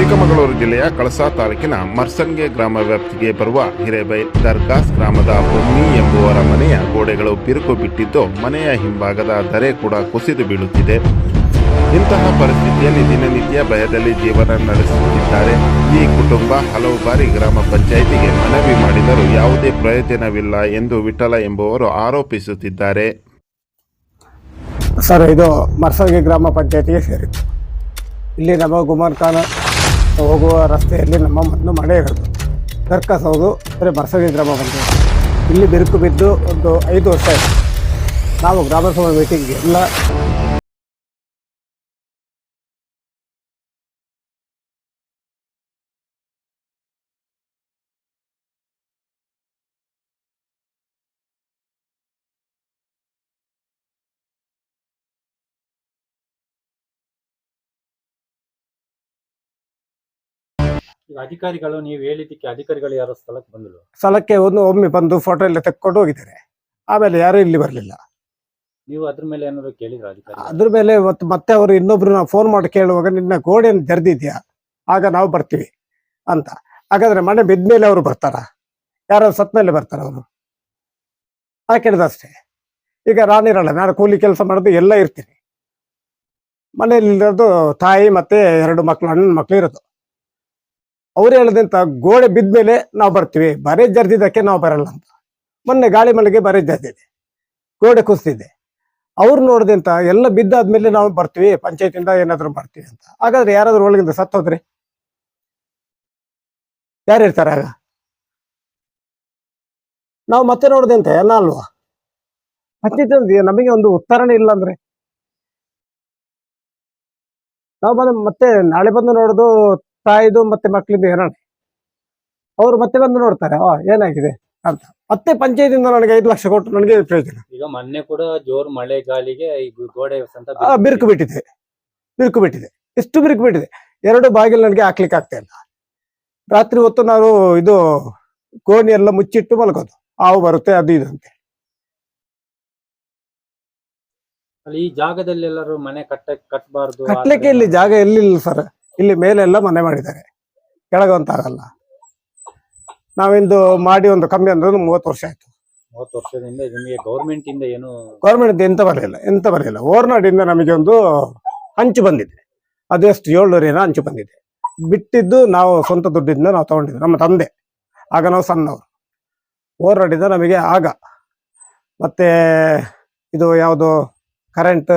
ಚಿಕ್ಕಮಗಳೂರು ಜಿಲ್ಲೆಯ ಕಳಸಾ ತಾಲೂಕಿನ ಮರ್ಸನ್ಗೆ ಗ್ರಾಮ ವ್ಯಾಪ್ತಿಗೆ ಬರುವ ಹಿರೇಬೈ ದರ್ಗಾಸ್ ಗ್ರಾಮದ ಬೊಮ್ಮಿ ಎಂಬುವರ ಮನೆಯ ಗೋಡೆಗಳು ಬಿರುಕು ಬಿಟ್ಟಿದ್ದು ಮನೆಯ ಹಿಂಭಾಗದ ದರೆ ಕೂಡ ಕುಸಿದು ಬೀಳುತ್ತಿದೆ. ಇಂತಹ ಪರಿಸ್ಥಿತಿಯಲ್ಲಿ ದಿನನಿತ್ಯ ಭಯದಲ್ಲಿ ಜೀವನ ನಡೆಸುತ್ತಿದ್ದಾರೆ. ಈ ಕುಟುಂಬ ಹಲವು ಬಾರಿ ಗ್ರಾಮ ಪಂಚಾಯಿತಿಗೆ ಮನವಿ ಮಾಡಿದರೂ ಯಾವುದೇ ಪ್ರಯೋಜನವಿಲ್ಲ ಎಂದು ವಿಠಲ ಎಂಬುವರು ಆರೋಪಿಸುತ್ತಿದ್ದಾರೆ. ಸರ್, ಇದು ಮರ್ಸನ್ಗೆ ಗ್ರಾಮ ಪಂಚಾಯಿತಿಗೆ ಸೇರಿತ್ತು. ಇಲ್ಲಿ ನಮ್ಮ ಗುಮಾರ್ ಖಾನ್ ಹೋಗುವ ರಸ್ತೆಯಲ್ಲಿ ನಮ್ಮ ಮೊದಲು ಮಳೆ ಇರೋದು. ಸರ್ಕಸ್ ಹೌದು, ಅಂದರೆ ಮರ್ಸಲ್ಗಿ ಗ್ರಾಮ ಬಂದು. ಇಲ್ಲಿ ಬಿರುಕು ಬಿದ್ದು ಒಂದು ಐದು ವರ್ಷ ಆಯಿತು. ನಾವು ಗ್ರಾಮ ಸಭಾ ಮೀಟಿಂಗ್ಗೆ ಎಲ್ಲ ಈಗ ಅಧಿಕಾರಿಗಳು ನೀವು ಹೇಳಿದ್ದಕ್ಕೆ ಅಧಿಕಾರಿಗಳು ಯಾರೋ ಸ್ಥಳಕ್ಕೆ ಬಂದರು ಸ್ಥಳಕ್ಕೆ ಒಂದು ಒಮ್ಮೆ ಬಂದು ಫೋಟೋ ಎಲ್ಲ ತೆಕ್ಕೊಂಡು ಹೋಗಿದ್ದಾರೆ. ಆಮೇಲೆ ಯಾರು ಇಲ್ಲಿ ಬರಲಿಲ್ಲ. ನೀವು ಅದ್ರ ಮೇಲೆ ಏನಾದ್ರು ಕೇಳಿದ್ರ ಅಧಿಕಾರಿ ಅದ್ರ ಮೇಲೆ ಮತ್ತೆ ಮತ್ತೆ ಅವರು ಇನ್ನೊಬ್ರು ನಾವು ಫೋನ್ ಮಾಡಿ ಕೇಳುವಾಗ ನಿನ್ನ ಗೋಡೆಯನ್ನು ತೆರೆದಿದ್ಯಾ ಆಗ ನಾವು ಬರ್ತೀವಿ ಅಂತ. ಹಾಗಾದ್ರೆ ಮನೆ ಬಿದ್ಮೇಲೆ ಅವರು ಬರ್ತಾರ? ಯಾರು ಸತ್ ಮೇಲೆ ಬರ್ತಾರ ಅವರು? ಆ ಕೇಳಿದಷ್ಟೇ. ಈಗ ನಾನಿರಲ್ಲ ನಾನು ಕೂಲಿ ಕೆಲಸ ಮಾಡೋದು ಎಲ್ಲ ಇರ್ತೀನಿ. ಮನೆಯಲ್ಲಿರೋದು ತಾಯಿ ಮತ್ತೆ ಎರಡು ಮಕ್ಕಳು ಅಣ್ಣನ ಮಕ್ಳು ಇರೋದು. ಅವ್ರು ಹೇಳದಂತ ಗೋಡೆ ಬಿದ್ದ ಮೇಲೆ ನಾವು ಬರ್ತೀವಿ. ಬರೆ ಜರ್ದಿದ್ದಕ್ಕೆ ನಾವು ಬರಲ್ಲ ಅಂತ. ಮೊನ್ನೆ ಗಾಳಿ ಮಲಗೆ ಬರೆ ಜರ್ದಿದೆ. ಗೋಡೆ ಕುಸ್ತಿದೆ. ಅವ್ರು ನೋಡ್ದಂತ ಎಲ್ಲ ಬಿದ್ದಾದ್ಮೇಲೆ ನಾವು ಬರ್ತೀವಿ. ಪಂಚಾಯತಿಂದ ಏನಾದ್ರು ಬರ್ತೀವಿ ಅಂತ. ಹಾಗಾದ್ರೆ ಯಾರಾದ್ರೂ ಒಳಗಿಂದ ಸತ್ತೋದ್ರಿ? ಯಾರು ಇರ್ತಾರೆ ಆಗ? ನಾವು ಮತ್ತೆ ನೋಡ್ದಂತೆ ಎಲ್ಲ ಅಲ್ವಾ? ಪಂಚಾಯತಿ ನಮಗೆ ಒಂದು ಉತ್ತರಣೆ ಇಲ್ಲ ಅಂದ್ರೆ? ನಾವು ಬಂದು ಮತ್ತೆ ನಾಳೆ ಬಂದು ನೋಡೋದು ತಾಯಿದು ಮತ್ತೆ ಮಕ್ಕಳಿಂದ ಏನಾണ് ಅವ್ರು ಮತ್ತೆ ಬಂದು ನೋಡ್ತಾರೆ ಆ ಏನಾಗಿದೆ? ಅಂತ. ಮತ್ತೆ ಪಂಚಾಯತಿಂದ ನನಗೆ ಐದು ಲಕ್ಷ ಕೊಟ್ಟು ನನಗೆ ಪ್ರಯೋಜನ. ಈಗ ಮೊನ್ನೆ ಕೂಡ ಜೋರ್ ಮಳೆ ಗಾಳಿಗೆ ಈ ಗೋಡೆ ಆ, ಬಿರುಕು ಬಿಟ್ಟಿದೆ. ಬಿರುಕು ಬಿಟ್ಟಿದೆ. ಎಷ್ಟು ಬಿರುಕು ಬಿಟ್ಟಿದೆ? ಎರಡು ಬಾಗಿಲು ನನಗೆ ಹಾಕ್ಲಿಕ್ಕೆ ಆಗ್ತಾ ಇಲ್ಲ. ರಾತ್ರಿ ಹೊತ್ತು ನಾವು ಇದು ಕೋಣಿ ಎಲ್ಲ ಮುಚ್ಚಿಟ್ಟು ಮಲ್ಕೋದು ಹಾವು ಬರುತ್ತೆ ಅದು ಇದು ಅಂತ ಅಲ್ಲಿ ಈ ಜಾಗದಲ್ಲಿ ಎಲ್ಲರೂ ಮನೆ ಕಟ್ಟ ಕಟ್ಟಬಾರ್ದು ಕಟ್ಲಿಕ್ಕೆ ಇಲ್ಲಿ ಜಾಗ ಎಲ್ಲಿಲ್ಲ ಸರ್. ಇಲ್ಲಿ ಮೇಲೆಲ್ಲ ಮನೆ ಮಾಡಿದ್ದಾರೆ. ಕೆಳಗಂತಾಗಲ್ಲ ನಾವಿಂದು ಮಾಡಿ ಒಂದು ಕಮ್ಮಿ ಅಂದ್ರೆ ಮೂವತ್ತು ವರ್ಷ ಆಯ್ತು. ಮೂವತ್ತು ವರ್ಷದಿಂದ ನಿಮಗೆ ಗೌರ್ಮೆಂಟ್ ಇಂದ ಏನು ಗೌರ್ಮೆಂಟ್ ಎಂತ ಬರಲಿಲ್ಲ ಎಂತ ಬರಲಿಲ್ಲ. ಓರ್ನಾಡಿಂದ ನಮಗೆ ಒಂದು ಹಂಚು ಬಂದಿದೆ. ಅದು ಎಷ್ಟು ಏಳ್ನೂರಿನ ಹಂಚು ಬಂದಿದೆ. ಬಿಟ್ಟಿದ್ದು ನಾವು ಸ್ವಂತ ದುಡ್ಡಿಂದ ನಾವು ತಗೊಂಡಿದ್ದು ನಮ್ಮ ತಂದೆ. ಆಗ ನಾವು ಸಣ್ಣವರು. ಓರ್ನಾಡಿಂದ ನಮಗೆ ಆಗ ಮತ್ತೆ ಇದು ಯಾವುದು ಕರೆಂಟ್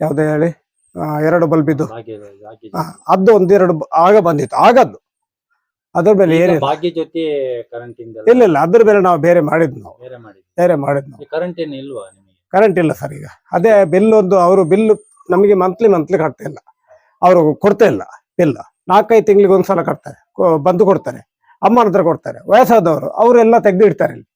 ಯಾವುದು ಹೇಳಿ? ಎರಡು ಬಲ್ಬ್ ಇದ್ದು. ಅದು ಒಂದೆರಡು ಆಗ ಬಂದಿತ್ತು. ಆಗದ್ದು. ಅದ್ರ ಮೇಲೆ ಏನೇ ಭಾಗ್ಯ ಜೊತೆ ಕರೆಂಟ್ ಇಲ್ಲ ಇಲ್ಲ. ಅದ್ರ ಮೇಲೆ ನಾವು ಬೇರೆ ಮಾಡಿದ್ವಿ ನಾವು. ಬೇರೆ ಮಾಡಿದ್ ನಾವು. ಕರೆಂಟ್ ಏನು ಇಲ್ವಾ ಕರೆಂಟ್ ಇಲ್ಲ ಸರ್ ಈಗ. ಅದೇ ಬಿಲ್ ಒಂದು ಅವರು ಬಿಲ್ ನಮಗೆ ಮಂತ್ಲಿ ಮಂತ್ಲಿ ಕಟ್ತಾ ಇಲ್ಲ. ಅವರು ಕೊಡ್ತಾ ಇಲ್ಲ ಬಿಲ್ ನಾಲ್ಕೈದು ತಿಂಗಳಿಗೆ ಒಂದ್ಸಲ ಕಟ್ತಾರೆ. ಬಂದು ಕೊಡ್ತಾರೆ. ಅಮ್ಮನ ಹತ್ರ ಕೊಡ್ತಾರೆ. ವಯಸ್ಸಾದವರು ಅವರೆಲ್ಲ ತೆಗೆದು ಇಡ್ತಾರೆ ಇಲ್ಲಿ.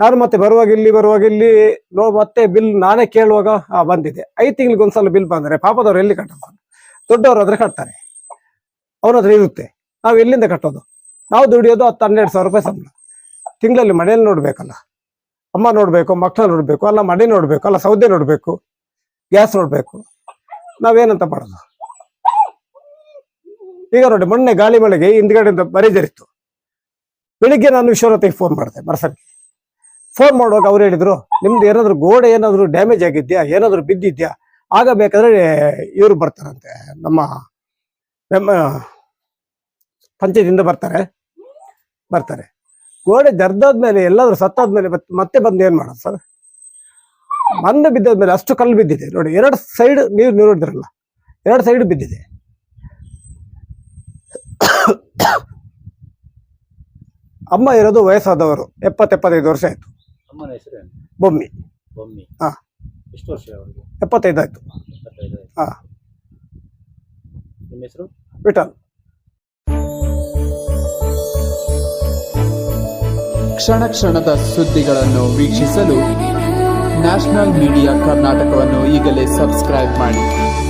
ನಾನು ಮತ್ತೆ ಬರುವಾಗ ಇಲ್ಲಿ ಬರುವಾಗ ಇಲ್ಲಿ, ನೋ, ಮತ್ತೆ ಬಿಲ್ ನಾನೇ ಕೇಳುವಾಗ ಬಂದಿದೆ. ಐದು ತಿಂಗಳಿಗೆ ಒಂದ್ಸಲ ಬಿಲ್ ಬಂದರೆ ಪಾಪದವ್ರು ಎಲ್ಲಿ ಕಟ್ಟಲ್ಲ ದೊಡ್ಡವರು ಆದ್ರೆ ಕಟ್ತಾರೆ. ಅವ್ರ ಹತ್ರ ಇರುತ್ತೆ. ನಾವು ಎಲ್ಲಿಂದ ಕಟ್ಟೋದು? ನಾವು ದುಡಿಯೋದು ಹತ್ತು ಹನ್ನೆರಡು ಸಾವಿರ ರೂಪಾಯಿ ಸಂಬಳ. ತಿಂಗಳಲ್ಲಿ ಮನೆಯಲ್ಲಿ ನೋಡ್ಬೇಕಲ್ಲ. ಅಮ್ಮ ನೋಡ್ಬೇಕು ಮಕ್ಕಳು ನೋಡ್ಬೇಕು, ಅಲ್ಲ ಮನೆ ನೋಡ್ಬೇಕು, ಅಲ್ಲ ಸೌದೆ ನೋಡ್ಬೇಕು, ಗ್ಯಾಸ್ ನೋಡ್ಬೇಕು. ನಾವೇನಂತ ಮಾಡೋದು? ಈಗ ನೋಡಿ, ಮೊನ್ನೆ ಗಾಳಿ ಮಳೆಗೆ ಹಿಂದ್ಗಡೆಯಿಂದ ಬರೇಜರಿತ್ತು. ಬೆಳಿಗ್ಗೆ ನಾನು ವಿಶ್ವನಾಥಿಗೆ ಫೋನ್ ಮಾಡಿದೆ ಮರಸರ್ಗೆ ಫೋನ್ ಮಾಡುವಾಗ ಅವ್ರು ಹೇಳಿದ್ರು, ನಿಮ್ದು ಏನಾದ್ರು ಗೋಡೆ ಏನಾದ್ರು ಡ್ಯಾಮೇಜ್ ಆಗಿದ್ಯಾ? ಏನಾದ್ರು ಬಿದ್ದಿದ್ಯಾ? ಆಗ ಬೇಕಾದ್ರೆ ಇವರು ಬರ್ತಾರಂತೆ. ನಮ್ಮ ನಮ್ಮ ಪಂಚಾಯತಿಂದ ಬರ್ತಾರೆ. ಬರ್ತಾರೆ. ಗೋಡೆ ಜರ್ದಾದ್ಮೇಲೆ ಎಲ್ಲಾದ್ರೂ ಸತ್ತಾದ್ಮೇಲೆ ಮತ್- ಮತ್ತೆ ಬಂದು ಏನು ಮಾಡೋದು ಸರ್? ಮಣ್ಣು ಬಿದ್ದಾದ್ಮೇಲೆ ಅಷ್ಟು ಕಲ್ಲು ಬಿದ್ದಿದೆ. ನೋಡಿ, ಎರಡು ಸೈಡ್ ನೀರು ನೋಡಿದ್ರಲ್ಲ ಎರಡು ಸೈಡ್ ಬಿದ್ದಿದೆ. ಅಮ್ಮ ಇರೋದು ವಯಸ್ಸಾದವರು. ಎಪ್ಪತ್ತು ಎಪ್ಪತ್ತೈದು ವರ್ಷ ಆಯ್ತು. ಅಮ್ಮನ ಹೆಸರು ಬೊಮ್ಮಿ. ಬೊಮ್ಮಿ. ಹಾ. ಎಷ್ಟು ವರ್ಷ ಅವರಿಗೆ? ಎಪ್ಪತ್ತೈದು ಆಯ್ತು. ಹಾ. ನಿಮ್ಮ ಹೆಸರು? ವಿಠಲ್. ಕ್ಷಣ ಕ್ಷಣದ ಸುದ್ದಿಗಳನ್ನು ವೀಕ್ಷಿಸಲು ನ್ಯಾಷನಲ್ ಮೀಡಿಯಾ ಕರ್ನಾಟಕವನ್ನು ಈಗಲೇ ಸಬ್ಸ್ಕ್ರೈಬ್ ಮಾಡಿ.